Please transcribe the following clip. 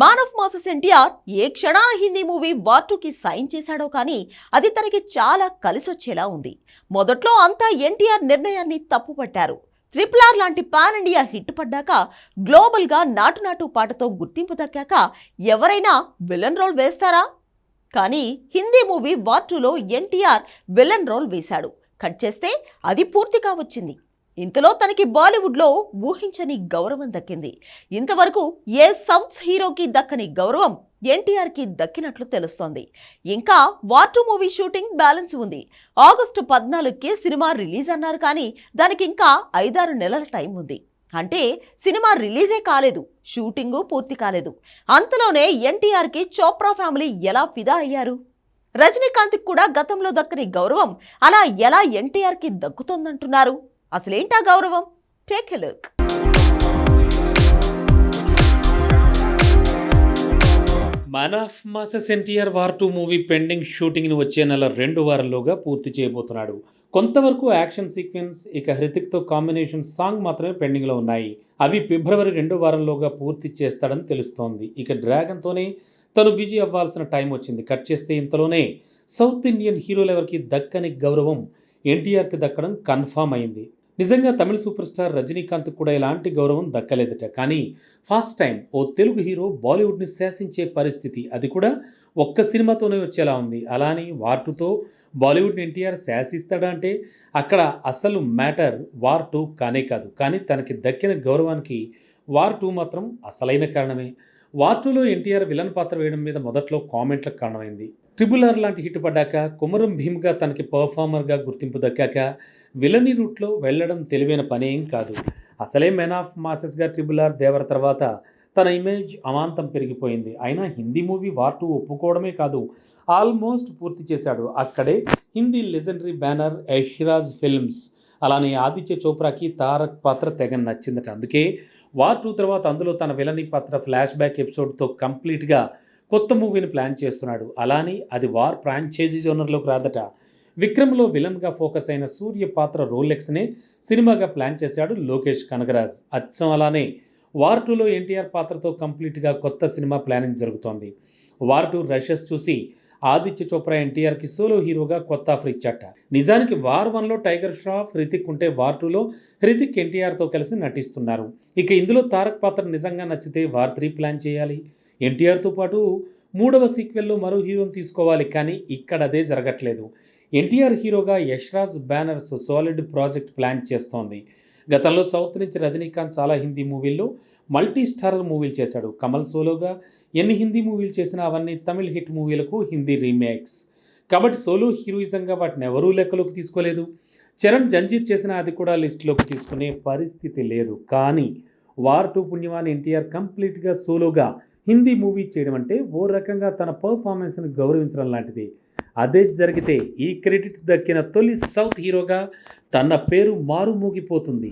Maan of masses NTR ఏ క్షణాన Hindi movie war టూకి సైన్ చేశాడో కానీ అది తనకి చాలా కలిసొచ్చేలా ఉంది. మొదట్లో అంతా ఎన్టీఆర్ నిర్ణయాన్ని తప్పుపట్టారు. ట్రిపుల్ ఆర్ లాంటి పాన్ ఇండియా హిట్ పడ్డాక గ్లోబల్గా నాటు నాటు పాటతో గుర్తింపు దక్కాక ఎవరైనా విలన్ రోల్ వేస్తారా? కానీ హిందీ మూవీ వార్ టూలో ఎన్టీఆర్ విలన్ రోల్ వేశాడు. కట్ చేస్తే అది పూర్తిగా వచ్చింది. ఇంతలో తనకి బాలీవుడ్లో ఊహించని గౌరవం దక్కింది. ఇంతవరకు ఏ సౌత్ హీరోకి దక్కని గౌరవం ఎన్టీఆర్కి దక్కినట్లు తెలుస్తోంది. ఇంకా war two movie shooting balance ఉంది. ఆగస్టు పద్నాలుగుకి సినిమా రిలీజ్ అన్నారు కానీ దానికి ఇంకా ఐదారు నెలల టైం ఉంది. అంటే సినిమా రిలీజే కాలేదు షూటింగు పూర్తి కాలేదు. అంతలోనే ఎన్టీఆర్కి చోప్రా ఫ్యామిలీ ఎలా ఫిదా అయ్యారు? రజనీకాంత్కి కూడా గతంలో దక్కని గౌరవం అలా ఎలా ఎన్టీఆర్కి దక్కుతోందంటున్నారు? అసలేంటా గౌరవం? Take a look man of masses NTR war two movie pending షూటింగ్ని వచ్చే నెల రెండు వారాల్లోగా పూర్తి చేయబోతున్నాడు. కొంతవరకు యాక్షన్ సీక్వెన్స్ ఇక హృతిక్తో కాంబినేషన్ సాంగ్ మాత్రమే పెండింగ్లో ఉన్నాయి. అవి ఫిబ్రవరి రెండో వారంలోగా పూర్తి చేస్తాడని తెలుస్తోంది. ఇక డ్రాగన్తోనే తను బిజీ అవ్వాల్సిన టైం వచ్చింది. కట్ చేస్తే ఇంతలోనే సౌత్ ఇండియన్ హీరోలు ఎవరికి దక్కని గౌరవం ఎన్టీఆర్కి దక్కడం కన్ఫామ్ అయింది. నిజంగా తమిళ సూపర్ స్టార్ రజనీకాంత్ కూడా ఇలాంటి గౌరవం దక్కలేదట. కానీ ఫస్ట్ టైం ఓ తెలుగు హీరో బాలీవుడ్ని శాసించే పరిస్థితి అది కూడా ఒక్క సినిమాతోనే వచ్చేలా ఉంది. అలానే వార్ టూతో బాలీవుడ్ని ఎన్టీఆర్ శాసిస్తాడా అంటే అక్కడ అసలు మ్యాటర్ వార్ టూ కానే కాదు. కానీ తనకి దక్కిన గౌరవానికి వార్ టూ మాత్రం అసలైన కారణమే. వార్ టూలో ఎన్టీఆర్ విలన్ పాత్ర వేయడం మీద మొదట్లో కామెంట్లకు కారణమైంది. ట్రిబుల్ ఆర్ లాంటి హిట్ పడ్డాక కుమరం భీమ్గా తనకి పర్ఫార్మర్గా గుర్తింపు దక్కాక విలని రూట్లో వెళ్ళడం తెలివైన పనేం కాదు. అసలే మెన్ ఆఫ్ మాసెస్గా ట్రిబుల్ ఆర్ దేవర తర్వాత తన ఇమేజ్ అమాంతం పెరిగిపోయింది. అయినా హిందీ మూవీ వార్ టూ ఒప్పుకోవడమే కాదు ఆల్మోస్ట్ పూర్తి చేశాడు. అక్కడే Hindi legendary banner Yashraj films అలానే ఆదిత్య చోప్రాకి తారక్ పాత్ర తెగ నచ్చిందట. అందుకే వార్ టూ తర్వాత అందులో తన విలని పాత్ర ఫ్లాష్ బ్యాక్ ఎపిసోడ్తో కంప్లీట్గా కొత్త మూవీని ప్లాన్ చేస్తున్నాడు. అలానే అది వార్ ఫ్రాంచైజీ జోనర్లోకి రాదట. విక్రమ్లో విలన్గా ఫోకస్ అయిన సూర్య పాత్ర రోలెక్స్నే సినిమాగా ప్లాన్ చేశాడు లోకేష్ కనగరాజ్ అచ్చం అలానే వార్ టూలో ఎన్టీఆర్ పాత్రతో కంప్లీట్గా కొత్త సినిమా ప్లానింగ్ జరుగుతోంది. వార్ టూ రషెస్ చూసి ఆదిత్య చోప్రా ఎన్టీఆర్కి సోలో హీరోగా కొత్త ఆఫర్ ఇచ్చాట. నిజానికి వార్ వన్లో టైగర్ ష్రాఫ్ హృతిక్ ఉంటే వార్ టూలో హృతిక్ ఎన్టీఆర్తో కలిసి నటిస్తున్నారు. ఇక ఇందులో తారక్ పాత్ర నిజంగా నచ్చితే వార్ త్రీ ప్లాన్ చేయాలి. ఎన్టీఆర్తో పాటు మూడవ సీక్వెల్లో మరో హీరోని తీసుకోవాలి కానీ ఇక్కడ అదే జరగట్లేదు. ఎన్టీఆర్ హీరోగా Yashraj banners solid project plan చేస్తోంది. గతంలో సౌత్ నుంచి రజనీకాంత్ చాలా హిందీ మూవీల్లో మల్టీ స్టారర్ మూవీలు చేశాడు. కమల్ సోలోగా ఎన్ని హిందీ మూవీలు చేసినా అవన్నీ తమిళ్ హిట్ మూవీలకు హిందీ రీమేక్స్. కాబట్టి సోలో హీరోయిజంగా వాటిని ఎవరూ లెక్కలోకి తీసుకోలేదు. చరణ్ జంజీర్ చేసిన అది కూడా లిస్టులోకి తీసుకునే పరిస్థితి లేదు. కానీ వార్ టూ పుణ్యమాన్ ఎన్టీఆర్ కంప్లీట్గా సోలోగా హిందీ మూవీ చేయడం అంటే ఓ రకంగా తన పర్ఫార్మెన్స్ని గౌరవించడం లాంటిది. అదే జరిగితే ఈ క్రెడిట్ దక్కిన తొలి సౌత్ హీరోగా తన పేరు మారుమోగిపోతుంది.